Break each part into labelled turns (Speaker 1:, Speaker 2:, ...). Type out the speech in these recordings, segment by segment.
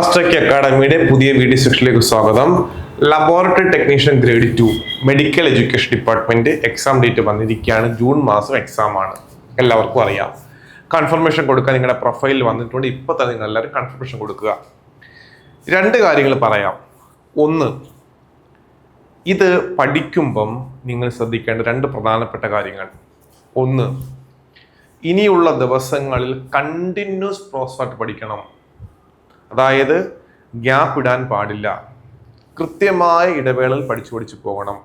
Speaker 1: മാസ്റ്റർക്ക് അക്കാഡമിയുടെ പുതിയ വീഡിയോ സെക്ഷനിലേക്ക് സ്വാഗതം. Laboratory technician grade two medical education department exam date വന്നിരിക്കുകയാണ്. ജൂൺ മാസം എക്സാം ആണ്. എല്ലാവർക്കും അറിയാം. കൺഫർമേഷൻ കൊടുക്കാൻ നിങ്ങളുടെ പ്രൊഫൈലിൽ വന്നിട്ടുണ്ട്. ഇപ്പൊ തന്നെ നിങ്ങൾ എല്ലാവരും കൺഫർമേഷൻ കൊടുക്കുക. രണ്ട് കാര്യങ്ങൾ പറയാം. ഒന്ന് ഇത് പഠിക്കുമ്പം നിങ്ങൾ ശ്രദ്ധിക്കേണ്ട രണ്ട് പ്രധാനപ്പെട്ട കാര്യങ്ങൾ. ഒന്ന് ഇനിയുള്ള ദിവസങ്ങളിൽ കണ്ടിന്യൂസ് പ്രോസസ് ആയിട്ട് പഠിക്കണം. അതായത് ഗ്യാപ്പ് ഇടാൻ പാടില്ല. കൃത്യമായ ഇടവേളയിൽ പഠിച്ചു പഠിച്ചു പോകണം.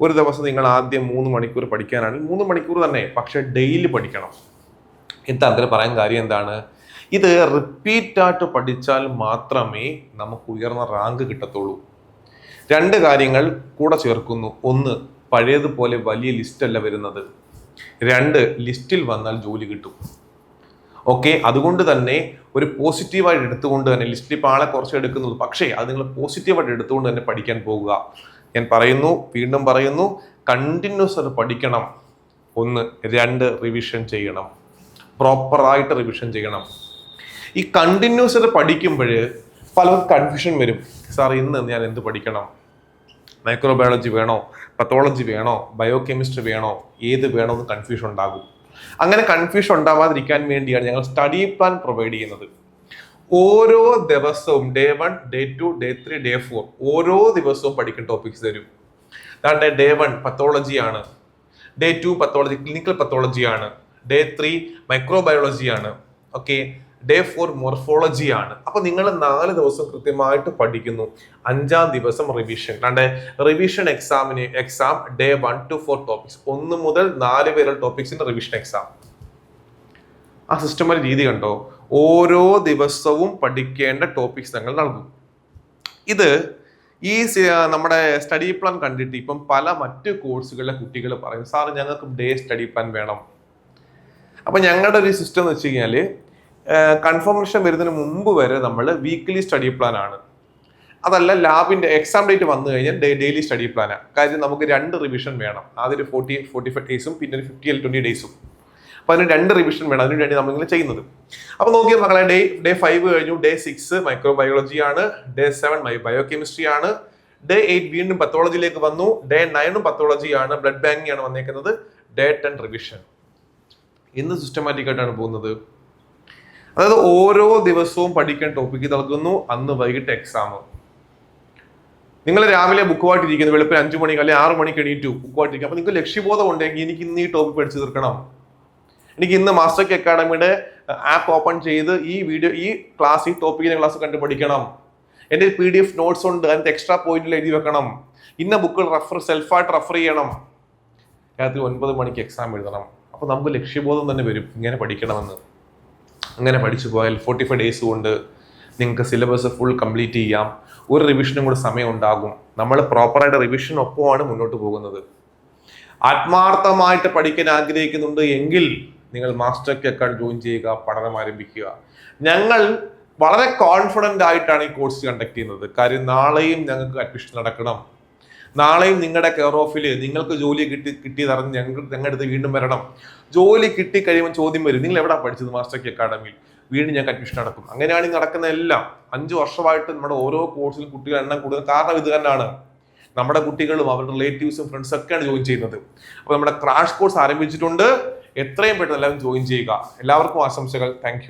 Speaker 1: ഒരു ദിവസം നിങ്ങൾ ആദ്യം മൂന്ന് മണിക്കൂർ പഠിക്കാനാണ്. മൂന്ന് മണിക്കൂർ തന്നെ പക്ഷെ ഡെയിലി പഠിക്കണം. എന്താ അതിൽ പറയാൻ കാര്യം എന്താണ്? ഇത് റിപ്പീറ്റ് ആയിട്ട് പഠിച്ചാൽ മാത്രമേ നമുക്ക് ഉയർന്ന റാങ്ക് കിട്ടത്തുള്ളൂ. രണ്ട് കാര്യങ്ങൾ കൂടെ ചേർക്കുന്നു. ഒന്ന് പഴയതുപോലെ വലിയ ലിസ്റ്റല്ല വരുന്നത്. രണ്ട് ലിസ്റ്റിൽ വന്നാൽ ജോലി കിട്ടും. ഓക്കെ അതുകൊണ്ട് തന്നെ ഒരു പോസിറ്റീവായിട്ട് എടുത്തുകൊണ്ട് തന്നെ ലിസ്റ്റിൽ ഇപ്പോൾ ആളെ കുറച്ച് എടുക്കുന്നത്. പക്ഷേ അത് നിങ്ങൾ പോസിറ്റീവായിട്ട് എടുത്തുകൊണ്ട് തന്നെ പഠിക്കാൻ പോകുക. ഞാൻ പറയുന്നു വീണ്ടും പറയുന്നു കണ്ടിന്യൂസ് അത് പഠിക്കണം. ഒന്ന് രണ്ട് റിവിഷൻ ചെയ്യണം. പ്രോപ്പറായിട്ട് റിവിഷൻ ചെയ്യണം. ഈ കണ്ടിന്യൂസ് അത് പഠിക്കുമ്പോൾ പലർക്കും കൺഫ്യൂഷൻ വരും. സാർ ഇന്ന് ഞാൻ എന്ത് പഠിക്കണം? മൈക്രോബയോളജി വേണോ? പത്തോളജി വേണോ? ബയോ കെമിസ്ട്രി വേണോ? ഏത് വേണോ എന്ന് കൺഫ്യൂഷൻ ഉണ്ടാകും. അങ്ങനെ കൺഫ്യൂഷൻ ഉണ്ടാവാതിരിക്കാൻ വേണ്ടിയാണ് ഞങ്ങൾ സ്റ്റഡി പ്ലാൻ പ്രൊവൈഡ് ചെയ്യുന്നത്. ഓരോ ദിവസവും day one day two day three day four ഓരോ ദിവസവും പഠിക്കുന്ന ടോപ്പിക്സ് തരും. അതാണ്ട് ഡേ വൺ പത്തോളജിയാണ് ഡേ ടു പത്തോളജി ക്ലിനിക്കൽ പത്തോളജിയാണ് ഡേ ത്രീ മൈക്രോബയോളജിയാണ് ഓക്കെ ഡേ ഫോർ മൊർഫോളജി ആണ്. അപ്പൊ നിങ്ങൾ നാല് ദിവസം കൃത്യമായിട്ട് പഠിക്കുന്നു. അഞ്ചാം ദിവസം റിവിഷൻ കണ്ടേ? റിവിഷൻ എക്സാമിന് exam day one two four topics ഒന്ന് മുതൽ നാല് വരെ ടോപ്പിക്സിന്റെ റിവിഷൻ എക്സാം ആ സിസ്റ്റമൊരു രീതി കണ്ടോ? ഓരോ ദിവസവും പഠിക്കേണ്ട ടോപ്പിക്സ് ഞങ്ങൾ നൽകും. ഇത് ഈ നമ്മുടെ സ്റ്റഡി പ്ലാൻ കണ്ടിട്ട് ഇപ്പം പല മറ്റ് കോഴ്സുകളിലെ കുട്ടികൾ പറയും സാർ ഞങ്ങൾക്ക് ഡേ സ്റ്റഡി പ്ലാൻ വേണം. അപ്പൊ ഞങ്ങളുടെ ഒരു സിസ്റ്റം എന്ന് വെച്ച് കഴിഞ്ഞാൽ കൺഫർമേഷൻ വരുന്നതിന് മുമ്പ് വരെ നമ്മൾ വീക്ക്ലി സ്റ്റഡി പ്ലാൻ ആണ്. അതല്ല ലാബിന്റെ എക്സാം ഡേറ്റ് വന്നു കഴിഞ്ഞാൽ ഡെയിലി സ്റ്റഡി പ്ലാനാണ് കാര്യം നമുക്ക് രണ്ട് റിവിഷൻ വേണം. ആദ്യം ഒരു ഫോർട്ടി ഫോർട്ടി ഫൈവ് ഡേയ്സും പിന്നെ ഒരു ഫിഫ്റ്റി അല്ല ട്വന്റി ഡേയ്സും അപ്പോൾ അതിന് രണ്ട് റിവിഷൻ വേണം. അതിന് വേണ്ടി നമ്മളിങ്ങനെ ചെയ്യുന്നത്. അപ്പോൾ നോക്കിയാൽ മക്കളെ ഡേ ഡേ ഫൈവ് കഴിഞ്ഞു. ഡേ സിക്സ് മൈക്രോ ബയോളജി ആണ്. ഡേ സെവൻ ബയോ കെമിസ്ട്രി ആണ്. ഡേ എയ്റ്റ് വീണ്ടും പത്തോളജിയിലേക്ക് വന്നു. ഡേ നയനും പത്തോളജി ആണ്. ബ്ലഡ് ബാങ്കിങ് ആണ് വന്നേക്കുന്നത്. ഡേ ടെൻ റിവിഷൻ ഇന്ന് സിസ്റ്റമാറ്റിക് ആയിട്ടാണ് പോകുന്നത്. അതായത് ഓരോ ദിവസവും പഠിക്കാൻ ടോപ്പിക്ക് നൽകുന്നു. അന്ന് വൈകിട്ട് എക്സാം നിങ്ങൾ രാവിലെ ബുക്കുമായിട്ടിരിക്കുന്നു വെളുപ്പിന് അഞ്ചു മണിക്ക് അല്ലെങ്കിൽ ആറ് മണിക്ക് എണീറ്റു ബുക്ക് ബുക്കുമായിട്ടിരിക്കും അപ്പൊ നിങ്ങൾക്ക് ലക്ഷ്യബോധം ഉണ്ടെങ്കിൽ എനിക്ക് ഇന്ന് ഈ ടോപ്പിക് പഠിച്ചു തീർക്കണം. എനിക്ക് ഇന്ന് മാസ്റ്റർ കെ അക്കാഡമിയുടെ ആപ്പ് ഓപ്പൺ ചെയ്ത് ഈ വീഡിയോ ഈ ക്ലാസ് ഈ ടോപ്പിക്കിന്റെ ക്ലാസ് കണ്ട് പഠിക്കണം. എന്റെ പി ഡി എഫ് നോട്ട്സ് ഉണ്ട് അതിന്റെ എക്സ്ട്രാ പോയിന്റിൽ എഴുതി വെക്കണം. ഇന്ന ബുക്കുകൾ റെഫർ സെൽഫായിട്ട് റെഫർ ചെയ്യണം. രാത്രി ഒൻപത് മണിക്ക് എക്സാം എഴുതണം. അപ്പൊ നമുക്ക് ലക്ഷ്യബോധം തന്നെ വരും ഇങ്ങനെ പഠിക്കണമെന്ന്. അങ്ങനെ പഠിച്ചു പോയാൽ ഫോർട്ടി ഫൈവ് ഡേയ്സ് കൊണ്ട് നിങ്ങൾക്ക് സിലബസ് ഫുൾ കംപ്ലീറ്റ് ചെയ്യാം. ഒരു റിവിഷനും കൂടെ സമയം ഉണ്ടാകും നമ്മൾ പ്രോപ്പറായിട്ട് റിവിഷൻ ഒപ്പമാണ് മുന്നോട്ട് പോകുന്നത്. ആത്മാർത്ഥമായിട്ട് പഠിക്കാൻ ആഗ്രഹിക്കുന്നുണ്ട് എങ്കിൽ നിങ്ങൾ മാസ്റ്റർ അക്കൗണ്ട് ജോയിൻ ചെയ്യുക പഠനം ആരംഭിക്കുക. ഞങ്ങൾ വളരെ കോൺഫിഡന്റ് ആയിട്ടാണ് ഈ കോഴ്സ് കണ്ടക്ട് ചെയ്യുന്നത്. കാര്യം നാളെയും ഞങ്ങൾക്ക് അഡ്മിഷൻ നടക്കണം. നാളെയും നിങ്ങളുടെ കെയർ ഓഫിൽ നിങ്ങൾക്ക് ജോലി കിട്ടി കിട്ടിയതറിഞ്ഞ് ഞങ്ങൾ ഞങ്ങളുടെ അടുത്ത് വീണ്ടും വരണം. ജോലി കിട്ടി കഴിയുമ്പോൾ ചോദ്യം വരും. നിങ്ങൾ എവിടെ പഠിച്ചത് മാസ്റ്റർ കെ അക്കാഡമിയിൽ വീണ്ടും ഞങ്ങൾക്ക് അഡ്മിഷൻ നടക്കും. അങ്ങനെയാണ് ഈ നടക്കുന്ന എല്ലാം. അഞ്ച് വർഷമായിട്ട് നമ്മുടെ ഓരോ കോഴ്സിലും കുട്ടികൾ എണ്ണം കൂടുതൽ കാരണം ഇത് തന്നെയാണ് നമ്മുടെ കുട്ടികളും അവരുടെ റിലേറ്റീവ്സും ഫ്രണ്ട്സും ഒക്കെയാണ് ജോയിൻ ചെയ്യുന്നത്. അപ്പോൾ നമ്മുടെ ക്രാഷ് കോഴ്സ് ആരംഭിച്ചിട്ടുണ്ട്. എത്രയും പെട്ടെന്ന് എല്ലാവരും ജോയിൻ ചെയ്യുക. എല്ലാവർക്കും ആശംസകൾ. താങ്ക്